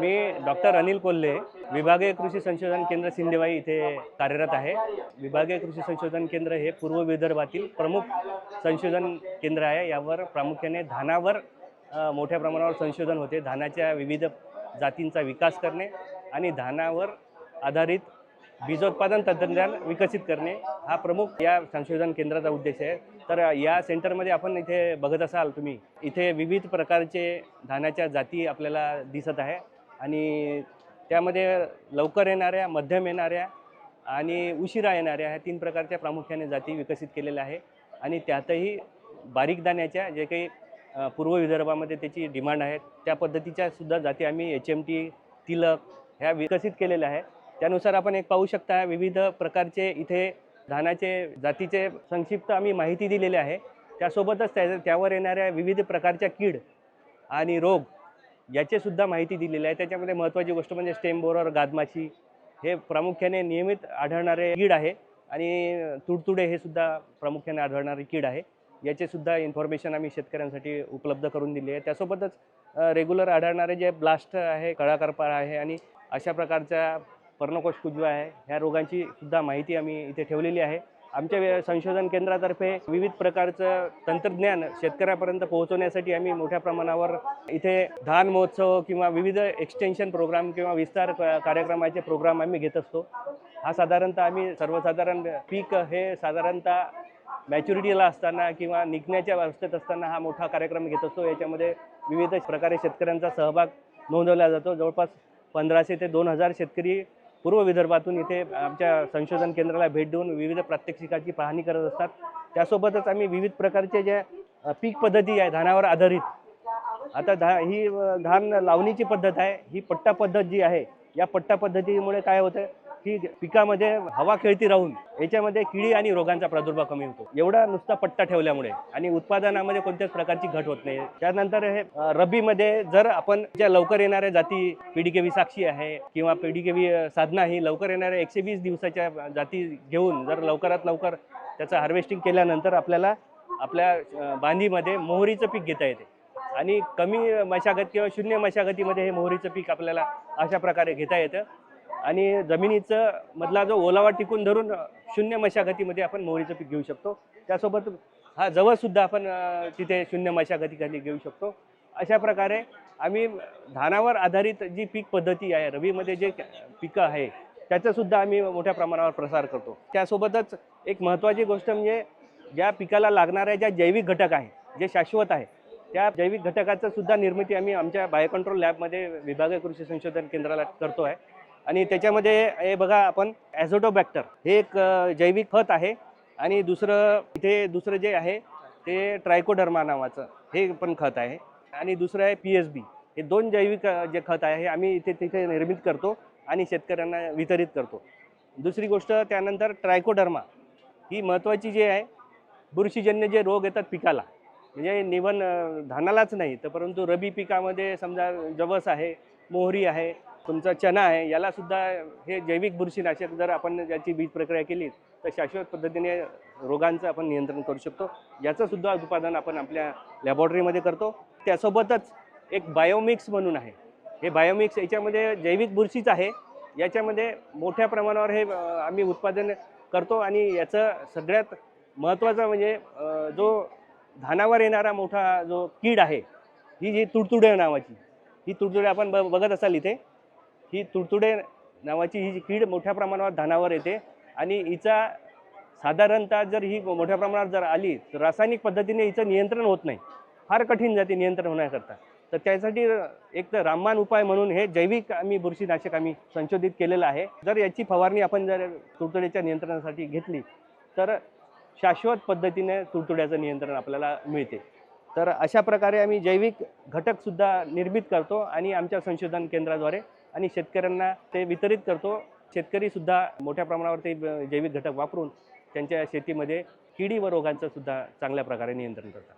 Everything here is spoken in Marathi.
मी डॉक्टर अनिल कोल्हे विभागीय कृषी संशोधन केंद्र सिंदेवाई इथे कार्यरत आहे. विभागीय कृषी संशोधन केंद्र हे पूर्व विदर्भातील प्रमुख संशोधन केंद्र आहे. यावर प्रामुख्याने धानावर मोठ्या प्रमाणावर संशोधन होते. धानाच्या विविध जातींचा विकास करणे आणि धानावर आधारित बीजोत्पादन तंत्रज्ञान विकसित करणे हा प्रमुख या संशोधन केंद्राचा उद्देश आहे. तर या सेंटरमध्ये आपण इथे बघत असाल तुम्ही इथे विविध प्रकारचे धानाच्या जाती आपल्याला दिसत आहे. आणि त्यामध्ये लवकर येणाऱ्या मध्यम येणाऱ्या आणि उशिरा येणाऱ्या ह्या तीन प्रकारच्या प्रामुख्याने जाती विकसित केलेल्या आहे. आणि त्यातही बारीक दाण्याच्या जे काही पूर्व विदर्भामध्ये त्याची डिमांड आहे त्या पद्धतीच्या सुद्धा जाती आम्ही एच एम टी तिलक ह्या विकसित केलेल्या आहे त्यानुसार आपण एक पाहू शकता विविध प्रकारचे इथे धानाचे जातीचे संक्षिप्त आम्ही माहिती दिलेली आहे. त्यासोबतच त्या त्यावर येणाऱ्या विविध प्रकारच्या कीड आणि रोग याचीसुद्धा माहिती दिलेली आहे. त्याच्यामध्ये महत्त्वाची गोष्ट म्हणजे स्टेम बोरर गादमाशी हे प्रामुख्याने नियमित आढळणारे कीड आहे आणि तुडतुडे हे सुद्धा प्रामुख्याने आढळणारे कीड आहे. याचेसुद्धा इन्फॉर्मेशन आम्ही शेतकऱ्यांसाठी उपलब्ध करून दिली आहे. त्यासोबतच रेग्युलर आढळणारे जे ब्लास्ट आहे कळाकरपा आहे आणि अशा प्रकारच्या पर्णकोश कुजवा आहे ह्या रोगांची सुद्धा माहिती आम्ही इथे ठेवलेली आहे. आमच्या संशोधन केंद्रातर्फे विविध प्रकारचं तंत्रज्ञान शेतकऱ्यापर्यंत पोहोचवण्यासाठी आम्ही मोठ्या प्रमाणावर इथे धान महोत्सव किंवा विविध एक्सटेन्शन प्रोग्राम किंवा विस्तार क- कार्यक्रमाचे प्रोग्राम आम्ही घेत असतो. हा साधारणतः आम्ही सर्वसाधारण पीक हे साधारणतः मॅच्युरिटीला असताना किंवा निघण्याच्या अवस्थेत असताना हा मोठा कार्यक्रम घेत असतो. याच्यामध्ये विविध प्रकारे शेतकऱ्यांचा सहभाग नोंदवला जातो. जवळपास पंधराशे ते दोन हजार शेतकरी पूर्व विदर्भातून इथे आमच्या संशोधन केंद्राला भेट देऊन विविध प्रात्यक्षिकाची पाहणी करत असतात. त्यासोबतच आम्ही विविध प्रकारचे ज्या पीक पद्धती आहे धानावर आधारित. आता धा ही धान लावणीची पद्धत आहे ही पट्टा पद्धत जी आहे या पट्टा पद्धतीमुळे काय होतं की पिकामध्ये हवा खेळती राहून याच्यामध्ये किडी आणि रोगांचा प्रादुर्भाव कमी होतो. एवढा नुसता पट्टा ठेवल्यामुळे आणि उत्पादनामध्ये कोणत्याच प्रकारची घट होत नाही. त्यानंतर हे रब्बीमध्ये जर आपण ज्या लवकर येणाऱ्या जाती पिढीकेवी साक्षी आहे किंवा पिडीकेवी साधना ही लवकर येणाऱ्या एकशे वीस दिवसाच्या जाती घेऊन जर लवकरात लवकर त्याचं हार्वेस्टिंग केल्यानंतर आपल्याला आपल्या बांधीमध्ये मोहरीचं पीक घेता येते. आणि कमी मशागत किंवा शून्य मशागतीमध्ये हे मोहरीचं पीक आपल्याला अशा प्रकारे घेता येतं. आणि जमिनीचं मधला जो ओलावा टिकून धरून शून्य मशागतीमध्ये आपण मोहरीचं पीक घेऊ शकतो. त्यासोबत हा जवळसुद्धा आपण तिथे शून्य मशागतीखाली घेऊ शकतो. अशा प्रकारे आम्ही धानावर आधारित जी पीक पद्धती आहे रवीमध्ये जे पिकं आहे त्याचासुद्धा आम्ही मोठ्या प्रमाणावर प्रसार करतो. त्यासोबतच एक महत्त्वाची गोष्ट म्हणजे ज्या पिकाला लागणाऱ्या ज्या जैविक घटक आहे जे शाश्वत आहे त्या जैविक घटकाचं सुद्धा निर्मिती आम्ही आमच्या बायोकंट्रोल लॅबमध्ये विभागीय कृषी संशोधन केंद्राला करतो आहे. आणि त्याच्यामध्ये हे बघा आपण ॲझोटोबॅक्टर हे एक जैविक खत आहे. आणि दुसरं इथे दुसरं जे आहे ते ट्रायकोडर्मा नावाचं हे पण खत आहे. आणि दुसरं आहे पी एस बी हे दोन जैविक जे खत आहे हे आम्ही इथे तिथे निर्मित करतो आणि शेतकऱ्यांना वितरित करतो. दुसरी गोष्ट त्यानंतर ट्रायकोडर्मा ही महत्त्वाची जी आहे बुरशीजन्य जे रोग येतात पिकाला म्हणजे निवन धानालाच नाही तर परंतु रबी पिकामध्ये समजा जवस आहे मोहरी आहे तुमचा चना आहे याला सुद्धा हे जैविक बुरशीनाशक जर आपण याची बीज प्रक्रिया केली तर शाश्वत पद्धतीने रोगांचं आपण नियंत्रण करू शकतो. याचं सुद्धा उत्पादन आपण आपल्या लॅबॉरेटरीमध्ये करतो. त्यासोबतच एक बायोमिक्स म्हणून आहे. हे बायोमिक्स याच्यामध्ये जैविक बुरशीच आहे. याच्यामध्ये मोठ्या प्रमाणावर हे आम्ही उत्पादन करतो आणि याचं सगळ्यात महत्त्वाचं म्हणजे जो धानावर येणारा मोठा जो कीड आहे ही जी तुडतुडे नावाची ही तुडतुडे आपण ब बघत असाल इथे ही तुडतुडे नावाची ही जी कीड मोठ्या प्रमाणावर धानावर येते. आणि हिचा साधारणतः जर ही मोठ्या प्रमाणात जर आली तर रासायनिक पद्धतीने हिचं नियंत्रण होत नाही. फार कठीण जाते नियंत्रण होण्याकरता. तर त्यासाठी एक तर रामबाण उपाय म्हणून हे जैविक आम्ही बुरशीनाशक आम्ही संशोधित केलेलं आहे. जर याची फवारणी आपण जर तुडतुड्याच्या नियंत्रणासाठी घेतली तर शाश्वत पद्धतीने तुडतुड्याचं नियंत्रण आपल्याला मिळते. तर अशा प्रकारे आम्ही जैविक घटकसुद्धा निर्मित करतो आणि आमच्या संशोधन केंद्राद्वारे आणि शेतकऱ्यांना ते वितरित करतो. शेतकरी सुद्धा मोठ्या प्रमाणावर ते जैविक घटक वापरून त्यांच्या शेतीमध्ये किडी व रोगांचं सुद्धा चांगल्या प्रकारे नियंत्रण करतात.